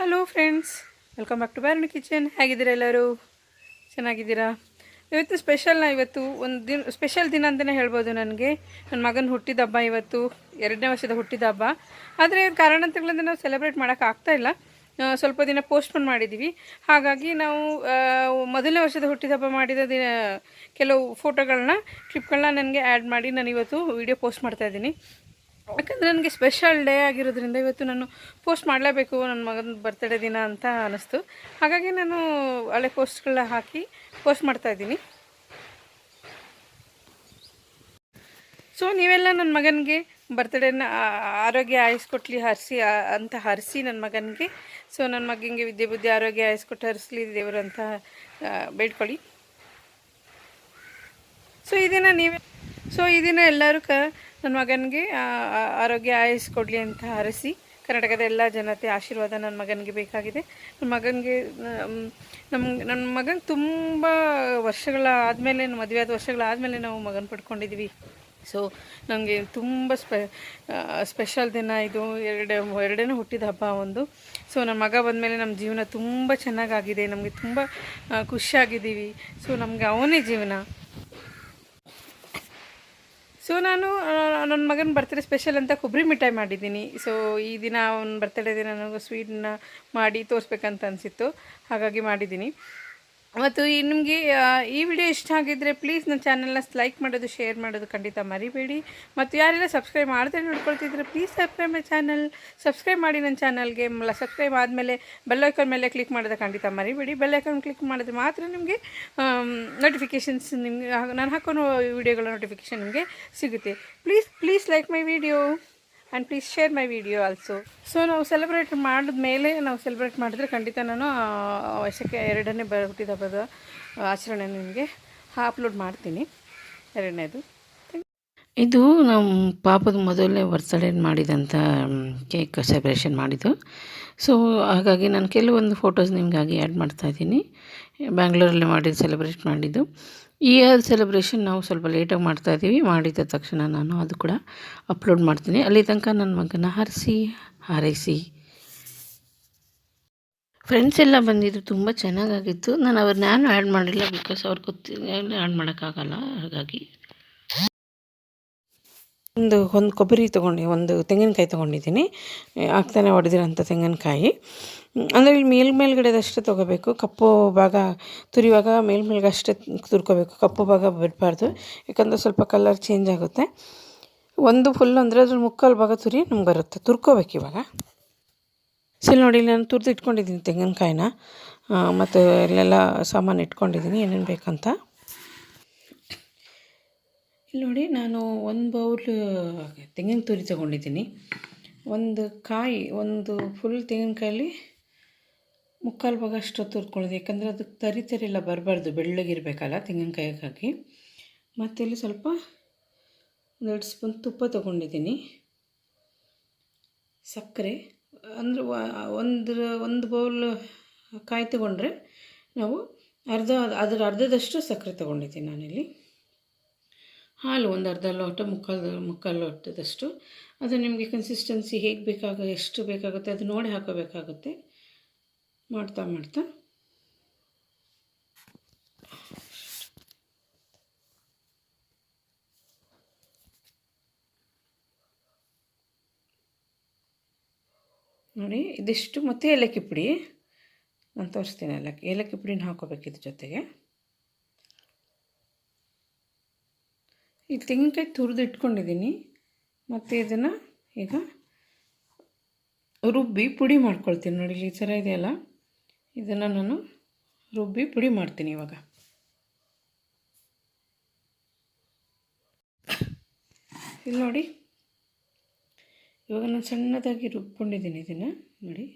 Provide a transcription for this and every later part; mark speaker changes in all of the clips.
Speaker 1: Hello friends welcome back to ಬ್ಯಾರಣ kitchen ಹೇಗಿದ್ದೀರಾ ಎಲ್ಲರೂ? ಚೆನ್ನಾಗಿದ್ದೀರಾ? ಇವತ್ತು ಸ್ಪೆಷಲ್ನ ಇವತ್ತು ಒಂದು ದಿನ ಸ್ಪೆಷಲ್ ದಿನ ಅಂತಲೇ ಹೇಳ್ಬೋದು ನನಗೆ. ನನ್ನ ಮಗನ ಹುಟ್ಟಿದ ಹಬ್ಬ ಇವತ್ತು, ಎರಡನೇ ವರ್ಷದ ಹುಟ್ಟಿದ ಹಬ್ಬ. ಆದರೆ ಕಾರಣಾಂತರಗಳಿಂದ ನಾವು ಸೆಲೆಬ್ರೇಟ್ ಮಾಡೋಕ್ಕಾಗ್ತಾ ಇಲ್ಲ. ಸ್ವಲ್ಪ ದಿನ ಪೋಸ್ಟ್ಪೋನ್ ಮಾಡಿದ್ದೀವಿ ಹಾಗಾಗಿ ನಾವು ಮೊದಲನೇ ವರ್ಷದ ಹುಟ್ಟಿದ ಹಬ್ಬ ಮಾಡಿದ ದಿನ, ಕೆಲವು ಫೋಟೋಗಳನ್ನ ಕ್ಲಿಪ್ಗಳನ್ನ ನನಗೆ ಆ್ಯಡ್ ಮಾಡಿ ನಾನು ಇವತ್ತು ವಿಡಿಯೋ ಪೋಸ್ಟ್ ಮಾಡ್ತಾ ಇದ್ದೀನಿ. ಯಾಕಂದರೆ ನನಗೆ ಸ್ಪೆಷಲ್ ಡೇ ಆಗಿರೋದ್ರಿಂದ ಇವತ್ತು ನಾನು ಪೋಸ್ಟ್ ಮಾಡಲೇಬೇಕು ನನ್ನ ಮಗನ ಬರ್ತಡೇ ದಿನ ಅಂತ ಅನ್ನಿಸ್ತು ಹಾಗಾಗಿ ನಾನು ಹಳೆ ಪೋಸ್ಟ್ಗಳನ್ನ ಹಾಕಿ ಪೋಸ್ಟ್ ಮಾಡ್ತಾ ಇದ್ದೀನಿ. ಸೊ ನೀವೆಲ್ಲ ನನ್ನ ಮಗನಿಗೆ ಬರ್ತಡೇನ ಆರೋಗ್ಯ ಆಯಿಸ್ಕೊಟ್ಲಿ, ಹರಿಸಿ ಅಂತ ಹರಿಸಿ ನನ್ನ ಮಗನಿಗೆ. ಸೊ ನನ್ನ ಮಗನಿಗೆ ವಿದ್ಯೆ ಬುದ್ಧಿ, ಆರೋಗ್ಯ ಆಯಿಸ್ಕೊಟ್ಟು ಹರಿಸ್ಲಿ ದೇವರು ಅಂತ ಬೇಡ್ಕೊಳ್ಳಿ. ಸೊ ಇದನ್ನು ದಿನ ನೀವೇ ಸೊ ಇದನ್ನು ದಿನ ಎಲ್ಲರೂ ಕ ನನ್ನ ಮಗನಿಗೆ ಆರೋಗ್ಯ ಆಯಸ್ಸು ಕೊಡಲಿ ಅಂತ ಹರಸಿ ಕರ್ನಾಟಕದ ಎಲ್ಲ ಜನತೆ ಆಶೀರ್ವಾದ ನನ್ನ ಮಗನಿಗೆ ಬೇಕಾಗಿದೆ. ನನ್ನ ಮಗನಿಗೆ ನಮ್ಮ ನನ್ನ ಮಗನಿಗೆ ತುಂಬ ವರ್ಷಗಳ ಆದಮೇಲೆ, ಮದುವೆ ಆದ ವರ್ಷಗಳಾದಮೇಲೆ ನಾವು ಮಗನ ಪಡ್ಕೊಂಡಿದ್ದೀವಿ ಸೊ ನನಗೆ ತುಂಬ ಸ್ಪೆ ಸ್ಪೆಷಲ್ ದಿನ ಇದು. ಎರಡು, ಎರಡನೇ ಹುಟ್ಟಿದ ಹಬ್ಬ ಒಂದು. ಸೊ ನನ್ನ ಮಗ ಬಂದಮೇಲೆ ನಮ್ಮ ಜೀವನ ತುಂಬ ಚೆನ್ನಾಗಾಗಿದೆ. ನಮಗೆ ತುಂಬ ಖುಷಿಯಾಗಿದ್ದೀವಿ. ಸೊ ನಮಗೆ ಅವನೇ ಜೀವನ. ಸೊ ನಾನು ನನ್ನ ಮಗನ ಬರ್ತಡೇ ಸ್ಪೆಷಲ್ ಅಂತ ಕೊಬ್ಬರಿ ಮಿಠಾಯಿ ಮಾಡಿದ್ದೀನಿ. ಸೊ ಈ ದಿನ ಅವನ ಬರ್ತಡೇ ದಿನ ನನಗೆ ಸ್ವೀಟನ್ನ ಮಾಡಿ ತೋರಿಸ್ಬೇಕಂತ ಅನಿಸಿತ್ತು. ಹಾಗಾಗಿ ಮಾಡಿದ್ದೀನಿ. ಮತ್ತು ಈ ನಿಮಗೆ ಈ ವಿಡಿಯೋ ಇಷ್ಟ ಆಗಿದ್ದರೆ ಪ್ಲೀಸ್ ನನ್ನ ಚಾನಲ್ನ ಲೈಕ್ ಮಾಡೋದು ಶೇರ್ ಮಾಡೋದು ಖಂಡಿತ ಮರಿಬೇಡಿ. ಮತ್ತು ಯಾರೆಲ್ಲ ಸಬ್ಸ್ಕ್ರೈಬ್ ಮಾಡದೆ ನೋಡ್ಕೊಳ್ತಿದ್ರೆ please subscribe my channel subscribe ಮಾಡಿ ನನ್ನ ಚಾನಲ್ಗೆ ಸಬ್ಸ್ಕ್ರೈಬ್ ಆದಮೇಲೆ ಬೆಲ್ಲೈಕನ್ ಮೇಲೆ ಕ್ಲಿಕ್ ಮಾಡೋದು ಖಂಡಿತ ಮರಿಬೇಡಿ. ಬೆಲ್ಲೈಕನ್ ಕ್ಲಿಕ್ ಮಾಡಿದ್ರೆ ಮಾತ್ರ ನಿಮಗೆ ನೋಟಿಫಿಕೇಷನ್ಸ್ ನಿಮಗೆ ನಾನು ಹಾಕೋ ವಿಡಿಯೋಗಳ ನೋಟಿಫಿಕೇಷನ್ ನಿಮಗೆ ಸಿಗುತ್ತೆ. Please please like my video and please share my video also so ನಾವು ಸೆಲೆಬ್ರೇಟ್ ಮಾಡಿದ ಮೇಲೆ ನಾವು ಸೆಲೆಬ್ರೇಟ್ ಮಾಡಿದ್ರೆ ಖಂಡಿತ ನಾನು ವರ್ಷಕ್ಕೆ ಎರಡನೇ ಬ ಹುಟ್ಟಿದ ಹಬ್ಬದ ಆಚರಣೆ ನಿಮಗೆ ಅಪ್ಲೋಡ್ ಮಾಡ್ತೀನಿ. ಎರಡನೇದು.
Speaker 2: ಇದು ನಮ್ಮ ಪಾಪದ ಮೊದಲನೇ ಬರ್ತ್ಡೇ ಮಾಡಿದಂಥ ಕೇಕ್ ಸೆಲೆಬ್ರೇಷನ್ ಮಾಡಿದ್ದು. ಸೊ ಹಾಗಾಗಿ ನಾನು ಕೆಲವೊಂದು ಫೋಟೋಸ್ ನಿಮಗಾಗಿ ಆ್ಯಡ್ ಮಾಡ್ತಾ ಇದ್ದೀನಿ. ಬ್ಯಾಂಗ್ಳೂರಲ್ಲಿ ಮಾಡಿದ ಸೆಲೆಬ್ರೇಟ್ ಮಾಡಿದ್ದು. ಈ ಸೆಲೆಬ್ರೇಷನ್ ನಾವು ಸ್ವಲ್ಪ ಲೇಟಾಗಿ ಮಾಡ್ತಾ ಇದ್ದೀವಿ. ಮಾಡಿದ ತಕ್ಷಣ ನಾನು ಅದು ಕೂಡ ಅಪ್ಲೋಡ್ ಮಾಡ್ತೀನಿ. ಅಲ್ಲಿ ತನಕ ನನ್ನ ಮಗನ ಹರಿಸಿ, ಹಾರೈಸಿ. ಫ್ರೆಂಡ್ಸ್ ಎಲ್ಲ ಬಂದಿದ್ದು ತುಂಬ ಚೆನ್ನಾಗಾಗಿತ್ತು. ನಾನು ಅವ್ರನ್ನ ನಾನು ಆ್ಯಡ್ ಮಾಡಿಲ್ಲ ಬಿಕಾಸ್ ಅವ್ರಿಗೆ ಗೊತ್ತಿಲ್ಲ ಆ್ಯಡ್ ಮಾಡೋಕ್ಕಾಗಲ್ಲ ಹಾಗಾಗಿ
Speaker 1: ಒಂದು ಒಂದು ಕೊಬ್ಬರಿ ತೊಗೊಂಡು, ಒಂದು ತೆಂಗಿನಕಾಯಿ ತೊಗೊಂಡಿದ್ದೀನಿ. ಆಗ್ತಾನೆ ಹೊಡೆದಿರೋಂಥ ತೆಂಗಿನಕಾಯಿ. ಅಂದರೆ ಇಲ್ಲಿ ಮೇಲ್ ಮೇಲ್ಗಡೆದಷ್ಟೇ ತೊಗೋಬೇಕು. ಕಪ್ಪು ಭಾಗ ತುರಿಯುವಾಗ ಮೇಲ್ ಮೇಲ್ಗೆ ಅಷ್ಟೇ ತುರ್ಕೋಬೇಕು. ಕಪ್ಪು ಭಾಗ ಬಿಡಬಾರ್ದು. ಯಾಕಂದರೆ ಸ್ವಲ್ಪ ಕಲರ್ ಚೇಂಜ್ ಆಗುತ್ತೆ. ಒಂದು ಫುಲ್ ಅಂದರೆ ಅದ್ರ ಮುಕ್ಕಾಲು ಭಾಗ ತುರಿ ನಮ್ಗೆ ಬರುತ್ತೆ. ತುರ್ಕೋಬೇಕು ಇವಾಗ. ಸರಿ ನೋಡಿ ನಾನು ತುರಿದು ಇಟ್ಕೊಂಡಿದ್ದೀನಿ ತೆಂಗಿನಕಾಯಿನ ಮತ್ತು ಇಲ್ಲೆಲ್ಲ ಸಾಮಾನು ಇಟ್ಕೊಂಡಿದ್ದೀನಿ. ಏನೇನು ಬೇಕಂತ. ಇಲ್ಲಿ ನೋಡಿ ನಾನು ಒಂದು ಬೌಲ್ ತೆಂಗಿನ ತುರಿ ತೊಗೊಂಡಿದ್ದೀನಿ. ಒಂದು ಕಾಯಿ, ಒಂದು ಫುಲ್ ತೆಂಗಿನಕಾಯಲ್ಲಿ ಮುಕ್ಕಾಲು ಭಾಗ ಅಷ್ಟು ತುರ್ಕೊಳ್ಳೋದು ಯಾಕಂದರೆ ಅದಕ್ಕೆ ತರಿ ತರಿ ಎಲ್ಲ ಬರಬಾರ್ದು, ಬೆಳ್ಳಗಿರಬೇಕಲ್ಲ ತೆಂಗಿನಕಾಯಿಗಾಗಿ. ಮತ್ತು ಇಲ್ಲಿ ಸ್ವಲ್ಪ ಒಂದೆರಡು ಸ್ಪೂನ್ ತುಪ್ಪ ತೊಗೊಂಡಿದ್ದೀನಿ. ಸಕ್ಕರೆ, ಅಂದರೆ ಒಂದು ಒಂದು ಬೌಲ್ ಕಾಯಿ ತೊಗೊಂಡ್ರೆ ನಾವು ಅರ್ಧ, ಅದರ ಅರ್ಧದಷ್ಟು ಸಕ್ಕರೆ ತೊಗೊಂಡಿದ್ದೀನಿ ನಾನಿಲ್ಲಿ. ಹಾಲು ಒಂದು ಅರ್ಧ ಲೋಟ, ಮುಕ್ಕಾಲು ಮುಕ್ಕಾಲು ಲೋಟದಷ್ಟು. ಅದು ನಿಮಗೆ ಕನ್ಸಿಸ್ಟೆನ್ಸಿ ಹೇಗೆ ಬೇಕಾಗ, ಎಷ್ಟು ಬೇಕಾಗುತ್ತೆ ಅದು ನೋಡಿ ಹಾಕೋಬೇಕಾಗುತ್ತೆ. ಮಾಡ್ತಾ ಮಾಡ್ತಾ. ನೋಡಿ, ಇದಿಷ್ಟು ಮತ್ತು ಏಲಕ್ಕಿ ಪುಡಿ. ನಾನು ತೋರಿಸ್ತೀನಿ ಏಲಕ್ಕಿ ಏಲಕ್ಕಿ ಪುಡಿನ ಹಾಕೋಬೇಕು ಜೊತೆಗೆ. ಈ ತೆಂಗಿನಕಾಯಿ ತುರಿದು ಇಟ್ಕೊಂಡಿದ್ದೀನಿ. ಮತ್ತು ಇದನ್ನು ಈಗ ರುಬ್ಬಿ ಪುಡಿ ಮಾಡ್ಕೊಳ್ತೀನಿ ನೋಡಿ, ಈ ಥರ ಇದೆಯಲ್ಲ? ಇದನ್ನು ನಾನು ರುಬ್ಬಿ ಪುಡಿ ಮಾಡ್ತೀನಿ ಇವಾಗ. ಇಲ್ಲಿ ನೋಡಿ, ಇವಾಗ ನಾನು ಸಣ್ಣದಾಗಿ ರುಬ್ಕೊಂಡಿದ್ದೀನಿ ಇದನ್ನು. ನೋಡಿ.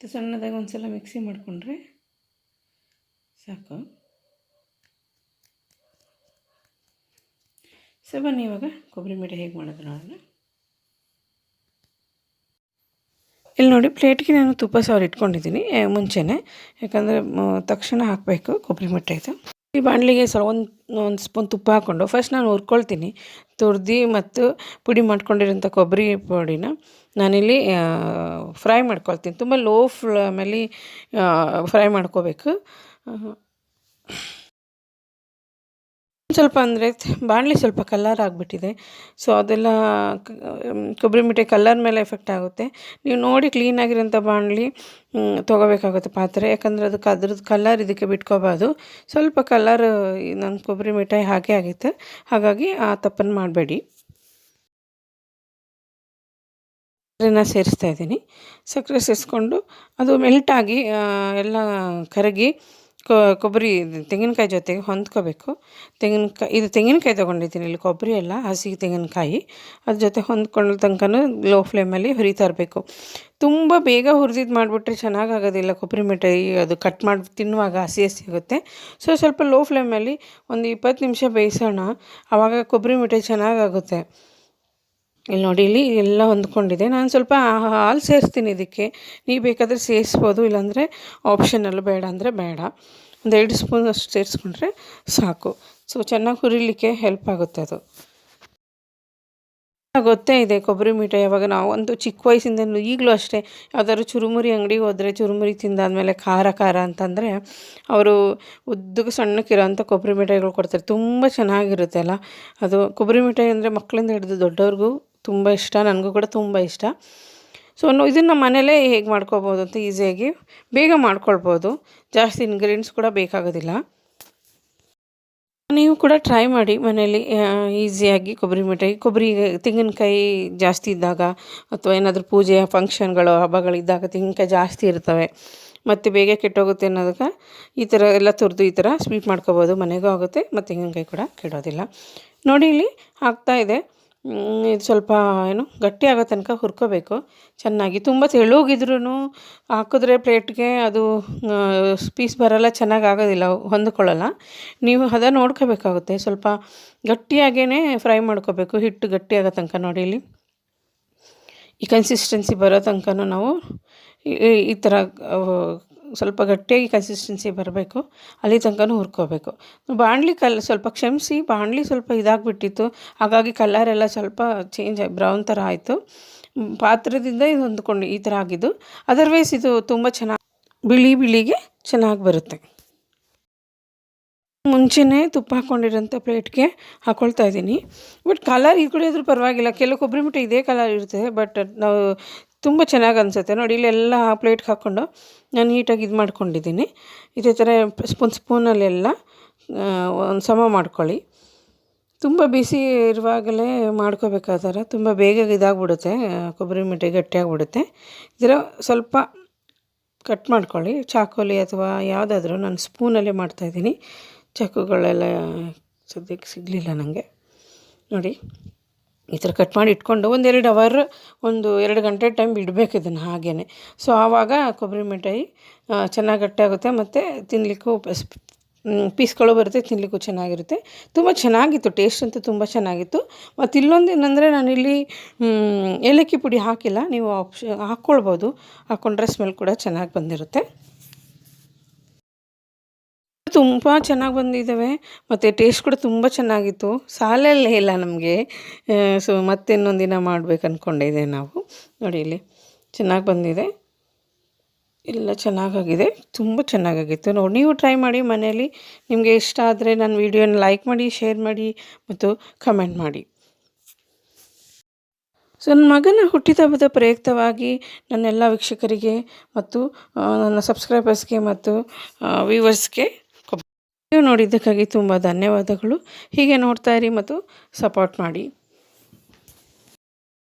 Speaker 1: ಸಣ್ಣದಾಗಿ ಒಂದು ಸಲ ಮಿಕ್ಸಿ ಮಾಡಿಕೊಂಡ್ರೆ ಸಾಕು. ಸೊ ಬನ್ನಿ ಇವಾಗ ಕೊಬ್ಬರಿ ಮಿಠಾಯಿ ಹೇಗೆ ಮಾಡೋದು ನೋಡೋಣ. ಇಲ್ಲಿ ನೋಡಿ, ಪ್ಲೇಟ್ಗೆ ನಾನು ತುಪ್ಪ ಸಾವಿರ ಇಟ್ಕೊಂಡಿದ್ದೀನಿ ಮುಂಚೆನೇ. ಯಾಕಂದರೆ ತಕ್ಷಣ ಹಾಕಬೇಕು ಕೊಬ್ಬರಿ ಮಿಠಾಯಿದು
Speaker 2: ಈ ಬಾಣಲಿಗೆ ಸ್ವಲ್ಪ ಒಂದು ಒಂದು ಸ್ಪೂನ್ ತುಪ್ಪ ಹಾಕ್ಕೊಂಡು ಫಸ್ಟ್ ನಾನು ಹುರ್ಕೊಳ್ತೀನಿ. ತುರ್ದು ಮತ್ತು ಪುಡಿ ಮಾಡ್ಕೊಂಡಿರೋಂಥ ಕೊಬ್ಬರಿ ಪುಡಿನ ನಾನಿಲ್ಲಿ ಫ್ರೈ ಮಾಡ್ಕೊಳ್ತೀನಿ. ತುಂಬ ಲೋ ಫ್ಲೇಮಲ್ಲಿ ಫ್ರೈ ಮಾಡ್ಕೋಬೇಕು. ಸ್ವಲ್ಪ ಅಂದರೆ ಬಾಣಲಿ ಸ್ವಲ್ಪ ಕಲ್ಲರ್ ಆಗಿಬಿಟ್ಟಿದೆ. ಸೊ ಅದೆಲ್ಲ ಕೊಬ್ಬರಿ ಮಿಠಾಯಿ ಕಲ್ಲರ್ ಮೇಲೆ ಎಫೆಕ್ಟ್ ಆಗುತ್ತೆ. ನೀವು ನೋಡಿ ಕ್ಲೀನಾಗಿರೋಂಥ ಬಾಣಲಿ ತೊಗೋಬೇಕಾಗುತ್ತೆ ಪಾತ್ರೆ. ಯಾಕಂದರೆ ಅದಕ್ಕೆ ಅದ್ರದ್ದು ಕಲ್ಲರ್ ಇದಕ್ಕೆ ಬಿಟ್ಕೋಬಾರ್ದು. ಸ್ವಲ್ಪ ಕಲ್ಲರ್ ನನ್ನ ಕೊಬ್ಬರಿ ಮಿಠಾಯಿ ಹಾಗೆ ಆಗಿತ್ತು. ಹಾಗಾಗಿ ಆ ತಪ್ಪನ್ನು ಮಾಡಬೇಡಿ. ಸಕ್ಕರೆನ ಸೇರಿಸ್ತಾ ಇದ್ದೀನಿ. ಸಕ್ಕರೆ ಸೇರಿಸ್ಕೊಂಡು ಅದು ಮೆಲ್ಟಾಗಿ ಎಲ್ಲ ಕರಗಿ ಕೊಬ್ಬರಿ ತೆಂಗಿನಕಾಯಿ ಜೊತೆಗೆ ಹೊಂದ್ಕೋಬೇಕು. ತೆಂಗಿನಕಾಯಿ ಇದು ತೆಂಗಿನಕಾಯಿ ತೊಗೊಂಡಿದ್ದೀನಿ ಇಲ್ಲಿ ಕೊಬ್ಬರಿ ಎಲ್ಲ ಹಸಿ ತೆಂಗಿನಕಾಯಿ. ಅದ್ರ ಜೊತೆ ಹೊಂದ್ಕೊಳ್ಳೋ ತನಕನೂ ಲೋ ಫ್ಲೇಮಲ್ಲಿ ಹುರಿತಾ ಇರಬೇಕು. ತುಂಬ ಬೇಗ ಹುರಿದಿದ್ದು ಮಾಡಿಬಿಟ್ರೆ ಚೆನ್ನಾಗಾಗೋದಿಲ್ಲ ಕೊಬ್ಬರಿ ಮಿಠಾಯಿ. ಅದು ಕಟ್ ಮಾಡಿ, ತಿನ್ನುವಾಗ ಹಸಿ ಹಸಿ ಆಗುತ್ತೆ. ಸೊ ಸ್ವಲ್ಪ ಲೋ ಫ್ಲೇಮಲ್ಲಿ ಒಂದು ಇಪ್ಪತ್ತು ನಿಮಿಷ ಬೇಯಿಸೋಣ. ಆವಾಗ ಕೊಬ್ಬರಿ ಮಿಠಾಯಿ ಚೆನ್ನಾಗಾಗುತ್ತೆ. ಇಲ್ಲಿ ನೋಡಿ, ಇಲ್ಲಿ ಎಲ್ಲ ಹೊಂದ್ಕೊಂಡಿದೆ. ನಾನು ಸ್ವಲ್ಪ ಹಾಲು ಸೇರಿಸ್ತೀನಿ ಇದಕ್ಕೆ. ನೀವು ಬೇಕಾದರೆ ಸೇರಿಸ್ಬೋದು, ಇಲ್ಲಾಂದರೆ ಆಪ್ಷನಲ್ ಬೇಡ ಅಂದರೆ ಬೇಡ. ಒಂದು ಎರಡು ಸ್ಪೂನ್ ಅಷ್ಟು ಸೇರಿಸ್ಕೊಂಡ್ರೆ ಸಾಕು. ಸೊ ಚೆನ್ನಾಗಿ ಹುರಿಲಿಕ್ಕೆ ಹೆಲ್ಪ್ ಆಗುತ್ತೆ ಅದು. ಗೊತ್ತೇ ಇದೆ, ಕೊಬ್ಬರಿ ಮಿಠಾಯಿ ಯಾವಾಗ ನಾವು ಒಂದು ಚಿಕ್ಕ ವಯಸ್ಸಿಂದ ಈಗಲೂ ಅಷ್ಟೇ ಯಾವ್ದಾದ್ರು ಚುರುಮುರಿ ಅಂಗಡಿಗೆ ಹೋದರೆ, ಚುರುಮುರಿ ತಿಂದಾದಮೇಲೆ ಖಾರ ಖಾರ ಅಂತಂದರೆ ಅವರು ಉದ್ದಕ್ಕೆ ಸಣ್ಣಕ್ಕಿರೋಂಥ ಕೊಬ್ಬರಿ ಮಿಠಾಯಿಗಳು ಕೊಡ್ತಾರೆ. ತುಂಬ ಚೆನ್ನಾಗಿರುತ್ತೆ ಅಲ್ಲ? ಅದು ಕೊಬ್ಬರಿ ಮಿಠಾಯಿ ಅಂದರೆ ಮಕ್ಕಳಿಂದ ಹಿಡಿದು ದೊಡ್ಡವ್ರಿಗೂ ತುಂಬ ಇಷ್ಟ, ನನಗೂ ಕೂಡ ತುಂಬ ಇಷ್ಟ. ಸೊ ಇದನ್ನು ಮನೇಲೇ ಹೇಗೆ ಮಾಡ್ಕೋಬೋದು ಅಂತ ಈಸಿಯಾಗಿ ಬೇಗ ಮಾಡ್ಕೊಳ್ಬೋದು. ಜಾಸ್ತಿ ಇನ್ಗ್ರೀಡಿಯೆಂಟ್ಸ್ ಕೂಡ ಬೇಕಾಗೋದಿಲ್ಲ. ನೀವು ಕೂಡ ಟ್ರೈ ಮಾಡಿ ಮನೇಲಿ ಈಸಿಯಾಗಿ ಕೊಬ್ಬರಿ ಮಿಠಾಯಿ, ಕೊಬ್ಬರಿ ತೆಂಗಿನಕಾಯಿ ಜಾಸ್ತಿ ಇದ್ದಾಗ ಅಥವಾ ಏನಾದರೂ ಪೂಜೆ ಫಂಕ್ಷನ್ಗಳು ಹಬ್ಬಗಳಿದ್ದಾಗ ತೆಂಗಿನಕಾಯಿ ಜಾಸ್ತಿ ಇರ್ತವೆ. ಮತ್ತು ಬೇಗ ಕೆಟ್ಟೋಗುತ್ತೆ ಅನ್ನೋದಕ್ಕೆ ಈ ಥರ ಎಲ್ಲ ತುರಿದು ಈ ಥರ ಸ್ವೀಟ್ ಮಾಡ್ಕೋಬೋದು ಮನೆಗೂ ಆಗುತ್ತೆ, ಮತ್ತು ತೆಂಗಿನಕಾಯಿ ಕೂಡ ಕೆಡೋದಿಲ್ಲ. ನೋಡಿ ಇಲ್ಲಿ ಆಗ್ತಾ ಇದು ಸ್ವಲ್ಪ ಏನು ಗಟ್ಟಿ ಆಗೋ ತನಕ ಹುರ್ಕೋಬೇಕು. ಚೆನ್ನಾಗಿ ತುಂಬ ತೆಳುಗಿದ್ರೂ ಹಾಕಿದ್ರೆ ಪ್ಲೇಟ್ಗೆ ಅದು ಪೀಸ್ ಬರೋಲ್ಲ, ಚೆನ್ನಾಗಿ ಆಗೋದಿಲ್ಲ, ಹೊಂದ್ಕೊಳ್ಳಲ್ಲ. ನೀವು ಹದ ನೋಡ್ಕೋಬೇಕಾಗುತ್ತೆ. ಸ್ವಲ್ಪ ಗಟ್ಟಿಯಾಗೇ ಫ್ರೈ ಮಾಡ್ಕೋಬೇಕು, ಹಿಟ್ಟು ಗಟ್ಟಿ ಆಗೋ ತನಕ ನೋಡಿ ಇಲ್ಲಿ. ಈ ಕನ್ಸಿಸ್ಟೆನ್ಸಿ ಬರೋ ತನಕನೂ ನಾವು ಈ- ಥರ ಸ್ವಲ್ಪ ಗಟ್ಟಿಯಾಗಿ ಕನ್ಸಿಸ್ಟೆನ್ಸಿ ಬರಬೇಕು. ಅಲ್ಲಿ ತನಕನೂ ಹುರ್ಕೋಬೇಕು. ಬಾಣಲಿ ಕಲ್ ಸ್ವಲ್ಪ ಕ್ಷಮಿಸಿ, ಬಾಣಲಿ ಸ್ವಲ್ಪ ಇದಾಗಿಬಿಟ್ಟಿತ್ತು. ಹಾಗಾಗಿ ಕಲರೆಲ್ಲ ಸ್ವಲ್ಪ ಚೇಂಜ್ ಬ್ರೌನ್ ಥರ ಆಯಿತು. ಪಾತ್ರದಿಂದ ಇದು ಹೊಂದ್ಕೊಂಡು ಈ ಥರ ಆಗಿದ್ದು. ಅದರ್ವೈಸ್ ಇದು ತುಂಬ ಚೆನ್ನಾಗಿ, ಬಿಳಿ ಬಿಳಿಗೆ ಚೆನ್ನಾಗಿ ಬರುತ್ತೆ. ಮುಂಚೆನೇ ತುಪ್ಪ ಹಾಕ್ಕೊಂಡಿರೋಂಥ ಪ್ಲೇಟ್ಗೆ ಹಾಕ್ಕೊಳ್ತಾ ಇದ್ದೀನಿ. ಬಟ್ ಕಲರ್ ಈ ಕಡೆ ಪರವಾಗಿಲ್ಲ. ಕೆಲವು ಕೊಬ್ಬರಿ ಮಿಠಾಯಿ ಇದೇ ಕಲರ್ ಇರುತ್ತೆ. ಬಟ್ ನಾವು ತುಂಬ ಚೆನ್ನಾಗಿ ಅನಿಸುತ್ತೆ. ನೋಡಿ ಇಲ್ಲೆಲ್ಲ ಪ್ಲೇಟ್ಗೆ ಹಾಕ್ಕೊಂಡು ನಾನು ನೀಟಾಗಿ ಇದು ಮಾಡ್ಕೊಂಡಿದ್ದೀನಿ. ಇದೇ ಥರ ಸ್ಪೂನ್ ಸ್ಪೂನಲ್ಲೆಲ್ಲ ಒಂದು ಸಮ ಮಾಡ್ಕೊಳ್ಳಿ. ತುಂಬ ಬಿಸಿ ಇರುವಾಗಲೇ ಮಾಡ್ಕೋಬೇಕಾದ್ರೆ ತುಂಬ ಬೇಗ ಇದಾಗ್ಬಿಡುತ್ತೆ, ಕೊಬ್ಬರಿ ಮಿಠಾಯಿ ಗಟ್ಟಿಯಾಗ್ಬಿಡುತ್ತೆ. ಇದರ ಸ್ವಲ್ಪ ಕಟ್ ಮಾಡ್ಕೊಳ್ಳಿ. ಚಾಕೋಲಿ ಅಥವಾ ಯಾವುದಾದ್ರೂ ನಾನು ಸ್ಪೂನಲ್ಲೇ ಮಾಡ್ತಾಯಿದ್ದೀನಿ ಚಾಕುಗಳೆಲ್ಲ ಸದ್ಯಕ್ಕೆ ಸಿಗಲಿಲ್ಲ ನನಗೆ ನೋಡಿ. ಈ ಥರ ಕಟ್ ಮಾಡಿ ಇಟ್ಕೊಂಡು ಒಂದೆರಡು ಅವರ್ ಒಂದು ಎರಡು ಗಂಟೆ ಟೈಮ್ ಇಡಬೇಕು ಇದನ್ನು ಹಾಗೇ ಸೊ ಆವಾಗ ಕೊಬ್ಬರಿ ಮಿಠಾಯಿ ಚೆನ್ನಾಗಿ ಗಟ್ಟಿಯಾಗುತ್ತೆ ಮತ್ತು ತಿನ್ನಲಿಕ್ಕೂ ಪೀಸ್ಗಳು ಬರುತ್ತೆ ತಿನ್ನಲಿಕ್ಕೂ ಚೆನ್ನಾಗಿರುತ್ತೆ. ತುಂಬ ಚೆನ್ನಾಗಿತ್ತು ಟೇಸ್ಟ್ ಅಂತೂ ತುಂಬ ಚೆನ್ನಾಗಿತ್ತು. ಮತ್ತು ಇಲ್ಲೊಂದು ಏನಂದರೆ ನಾನಿಲ್ಲಿ ಏಲಕ್ಕಿ ಪುಡಿ ಹಾಕಿಲ್ಲ. ನೀವು ಆಪ್ಷ ಹಾಕ್ಕೊಳ್ಬೋದು ಹಾಕ್ಕೊಂಡ್ರೆ ಸ್ಮೆಲ್ ಕೂಡ ಚೆನ್ನಾಗಿ ಬಂದಿರುತ್ತೆ. ತುಂಬ ಚೆನ್ನಾಗಿ ಬಂದಿದ್ದಾವೆ ಮತ್ತು ಟೇಸ್ಟ್ ಕೂಡ ತುಂಬ ಚೆನ್ನಾಗಿತ್ತು. ಸಾಲಲ್ಲೇ ಇಲ್ಲ ನಮಗೆ. ಸೊ ಮತ್ತೆ ಇನ್ನೊಂದು ದಿನ ಮಾಡ್ಬೇಕು ಅಂದ್ಕೊಂಡಿದ್ದೆ ನಾವು. ನೋಡಿ ಇಲ್ಲಿ ಚೆನ್ನಾಗಿ ಬಂದಿದೆ. ಎಲ್ಲ ಚೆನ್ನಾಗಾಗಿದೆ. ತುಂಬ ಚೆನ್ನಾಗಾಗಿತ್ತು. ನೋಡಿ, ನೀವು ಟ್ರೈ ಮಾಡಿ ಮನೆಯಲ್ಲಿ. ನಿಮಗೆ ಇಷ್ಟ ಆದರೆ ನನ್ನ ವೀಡಿಯೋನ ಲೈಕ್ ಮಾಡಿ ಶೇರ್ ಮಾಡಿ ಮತ್ತು ಕಮೆಂಟ್ ಮಾಡಿ. ಸೊ ನನ್ನ ಮಗನ ಹುಟ್ಟಿದಬ್ಬದ ಪ್ರಯುಕ್ತವಾಗಿ ನನ್ನೆಲ್ಲ ವೀಕ್ಷಕರಿಗೆ ಮತ್ತು ನನ್ನ ಸಬ್ಸ್ಕ್ರೈಬರ್ಸ್ಗೆ ಮತ್ತು ವ್ಯೂವರ್ಸ್ಗೆ ವಿಡಿಯೋ ನೋಡಿದ್ದಕ್ಕಾಗಿ ತುಂಬ ಧನ್ಯವಾದಗಳು. ಹೀಗೆ ನೋಡ್ತಾ ಇರಿ ಮತ್ತು ಸಪೋರ್ಟ್ ಮಾಡಿ.